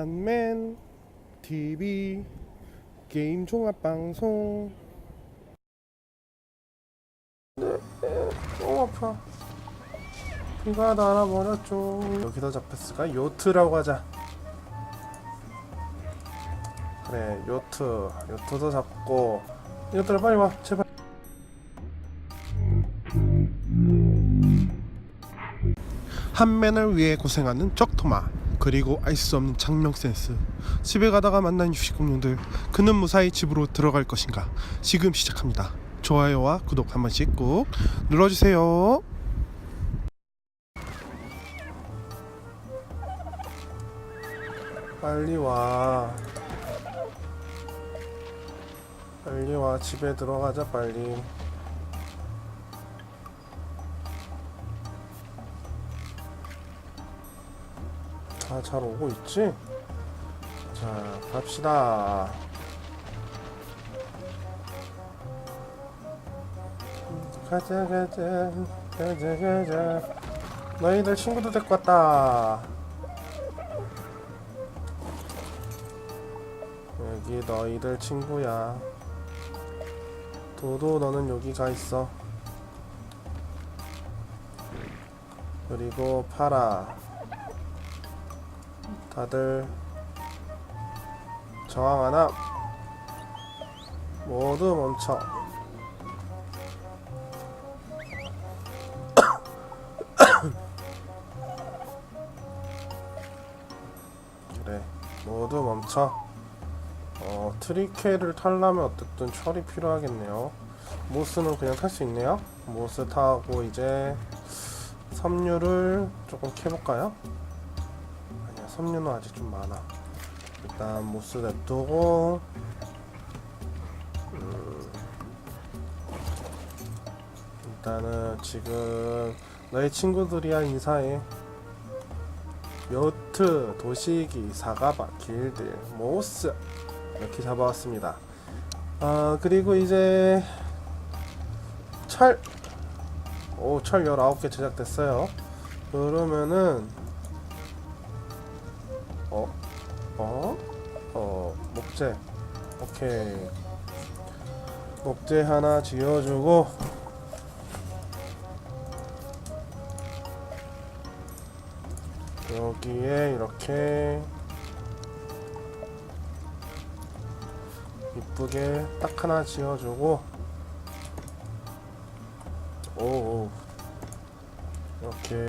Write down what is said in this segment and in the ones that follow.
한맨 TV 게임 종합 방송. 네, 너무 아파. 비가 날아버렸죠. 여기서 잡혔을까? 요트라고 하자. 그래, 요트. 요트도 잡고. 이것들아 빨리 와, 제발. 한맨을 위해 고생하는 적토마 그리고 알 수 없는 장명 센스. 집에 가다가 만난 유식공룡들 그는 무사히 집으로 들어갈 것인가? 지금 시작합니다. 좋아요와 구독 한 번씩 꾹 눌러주세요. 빨리 와. 빨리 와. 집에 들어가자 빨리 다 잘 오고 있지? 자, 갑시다. 가자, 가자, 가자, 가자. 너희들 친구도 데리고 왔다. 여기 너희들 친구야. 도도 너는 여기 가 있어. 그리고 파라. 다들 저항 하나 모두 멈춰. 그래 모두 멈춰. 어 트리케를 타려면 어쨌든 철이 필요하겠네요. 모스는 그냥 탈 수 있네요. 모스 타고 이제 섬유를 조금 캐볼까요? 섬유는 아직 좀 많아. 일단 모스 냅두고 음, 일단은 지금 너의 친구들이야 인사해. 요트, 도시기, 사가바, 길들, 모스 이렇게 잡아왔습니다. 아 그리고 이제 철. 오, 철 19개 제작됐어요. 그러면은 어? 어, 목재. 오케이. 목재 하나 지어주고. 여기에 이렇게 이쁘게 딱 하나 지어주고. 오, 오. 이렇게.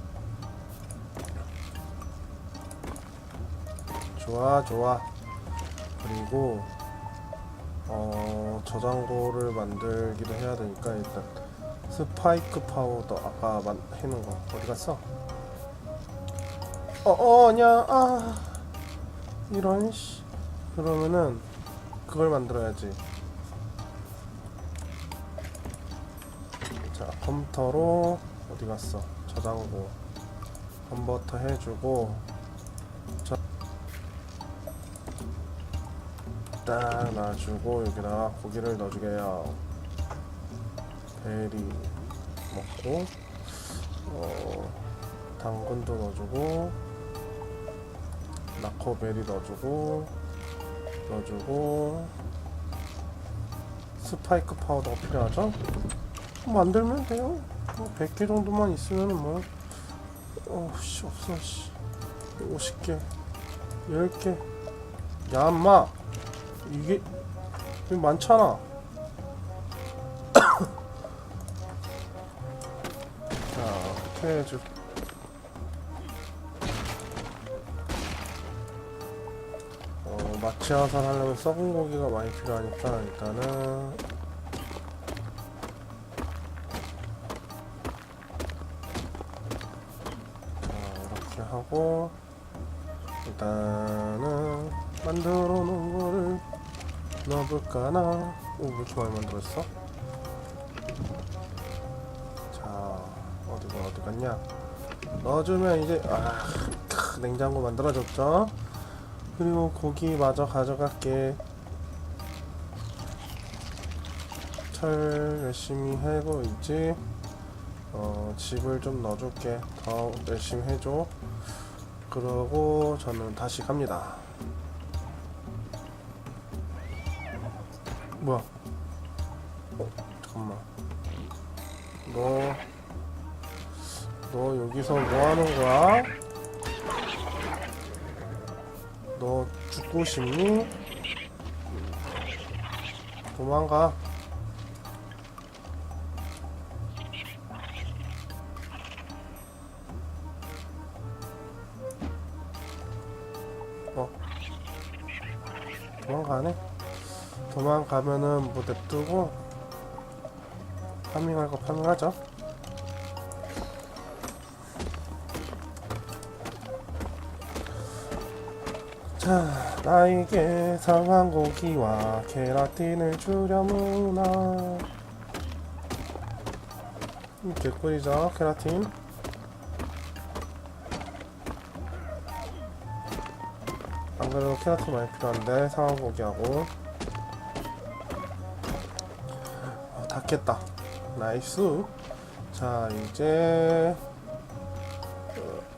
좋아 좋아. 그리고 어 저장고를 만들기도 해야 되니까 일단 스파이크 파우더 아까 만 해놓은 거 어디 갔어? 어어 아니야. 아 이런 씨. 그러면은 그걸 만들어야지. 자 컴퓨터로 어디 갔어? 저장고. 컨버터 해주고 딱 놔주고 여기다가 고기를 넣어주게요. 베리 먹고 어 당근도 넣어주고 나코베리 넣어주고 넣어주고 스파이크 파우더가 필요하죠? 만들면 돼요. 뭐 100개 정도만 있으면 뭐 어씨 없어 씨. 50개 10개. 야 엄마 이게 이게 많잖아. 자, 어떻게 해줄? 어, 마취 화살 하려면 썩은 고기가 많이 필요하니까 일단은 자, 이렇게 하고 일단은 만들어 놓은 거를 넣어볼까나 오, 왜 이렇게 많이 만들었어? 자, 어디가 어디 갔냐? 넣어주면 이제 아, 크, 냉장고 만들어졌죠? 그리고 고기 마저 가져갈게. 철 열심히 해고 있지? 어, 집을 좀 넣어줄게. 더 열심히 해줘. 그러고 저는 다시 갑니다. 뭐야? 어, 잠깐만. 너, 너 여기서 뭐 하는 거야? 너 죽고 싶니? 도망가. 어. 도망가네? 도망가면은 뭐 냅두고 파밍할 거 파밍하죠. 자, 나에게 상한 고기와 케라틴을 주려무나. 음, 개꿀이죠, 케라틴. 안 그래도 케라틴 많이 필요한데, 상한 고기하고. 어, 다 깼다. 나이스. 자, 이제.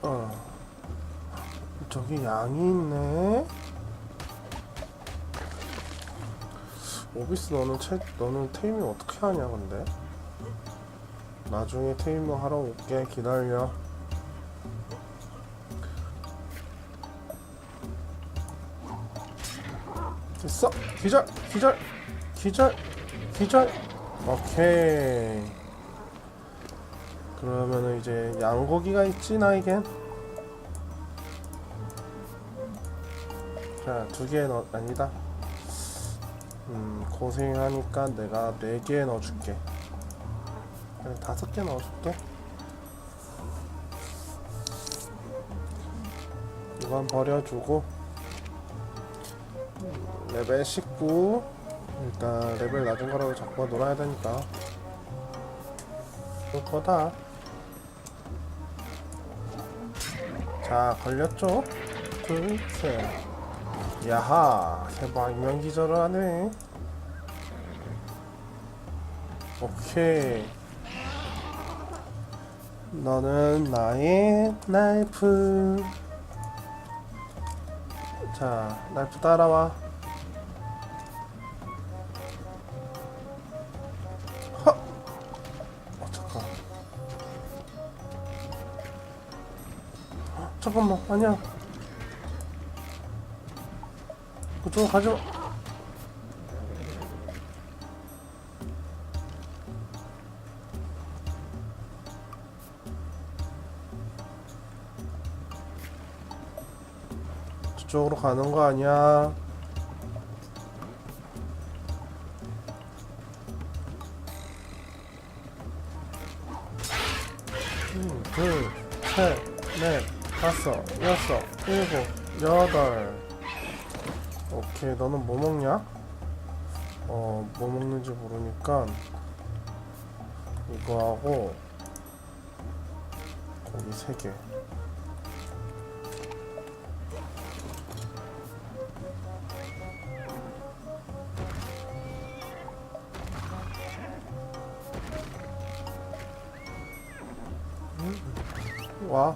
어, 어. 저기 양이 있네. 오비스 너는 채 너는 테이밍 어떻게 하냐 근데? 나중에 테이밍 하러 올게 기다려. 됐어 기절 기절 기절 기절 오케이 그러면은 이제 양고기가 있지 나에겐 자, 두 개 넣, 아니다. 음, 고생하니까 내가 네 개 넣어줄게. 다섯 개 넣어줄게. 이건 버려주고. 음, 레벨 19. 일단 레벨 낮은 거라도 자꾸 놀아야 되니까. 그거다. 자, 걸렸죠? 둘, 셋. 야하 세방 인명기절을 하네 오케이 너는 나의 나이프 자 나이프 따라와 잠깐만 아니야 그쪽으로 가지 마. 저쪽으로 가는 거 아니야? 음, 둘, 셋, 넷, 다섯, 여섯, 일곱, 여덟. 오케이 너는 뭐 먹냐? 어 뭐 먹는지 모르니까 이거 하고 고기 세 개 와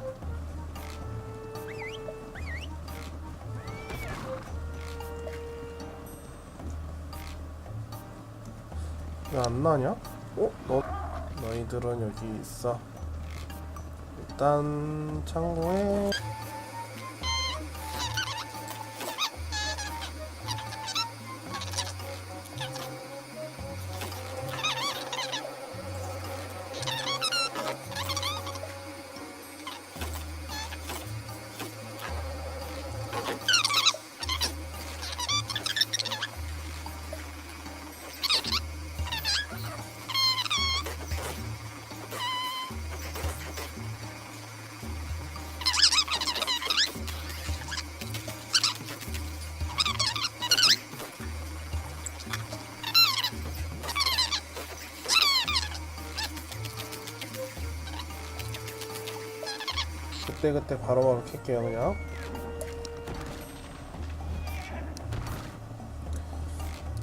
왜안 나냐? 어? 너 너희들은 여기 있어. 일단 창고에 그때그때 바로바로 캘게요 그냥.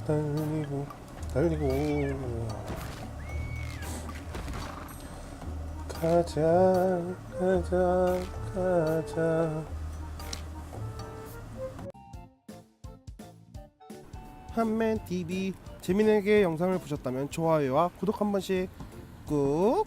달리고 달리고. 가자 가자 가자. 한맨TV 재미나게 영상을 보셨다면 좋아요와 구독 한 번씩 꾹.